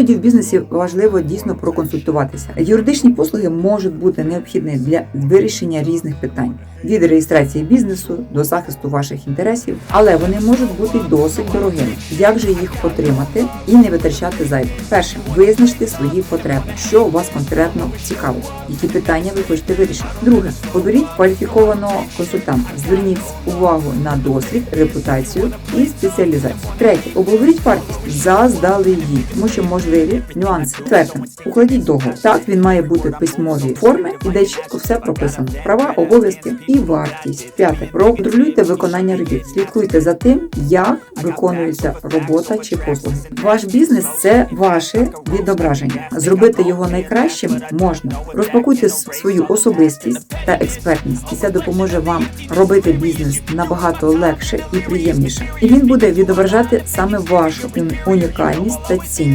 Іноді в бізнесі важливо дійсно проконсультуватися. Юридичні послуги можуть бути необхідні для вирішення різних питань від реєстрації бізнесу до захисту ваших інтересів, але вони можуть бути досить дорогими. Як же їх отримати і не витрачати зайве? Перше, визначте свої потреби, що у вас конкретно цікавить, які питання ви хочете вирішити. Друге, оберіть кваліфікованого консультанта. Зверніть увагу на досвід, репутацію і спеціалізацію. Третє, обговоріть вартість заздалегідь, тому що можливі нюанси. Четверте, укладіть договор. Так він має бути в письмовій формі і де чітко все прописано: права, обов'язки і вартість. П'яте, проконтролюйте виконання робіт. Слідкуйте за тим, як виконується робота чи послуги. Ваш бізнес це ваше відображення. Зробити його найкращим можна. Розпакуйте свою особистість та експертність, і це допоможе вам робити бізнес набагато легше і приємніше. І він буде відображати саме вашу унікальність та цінність.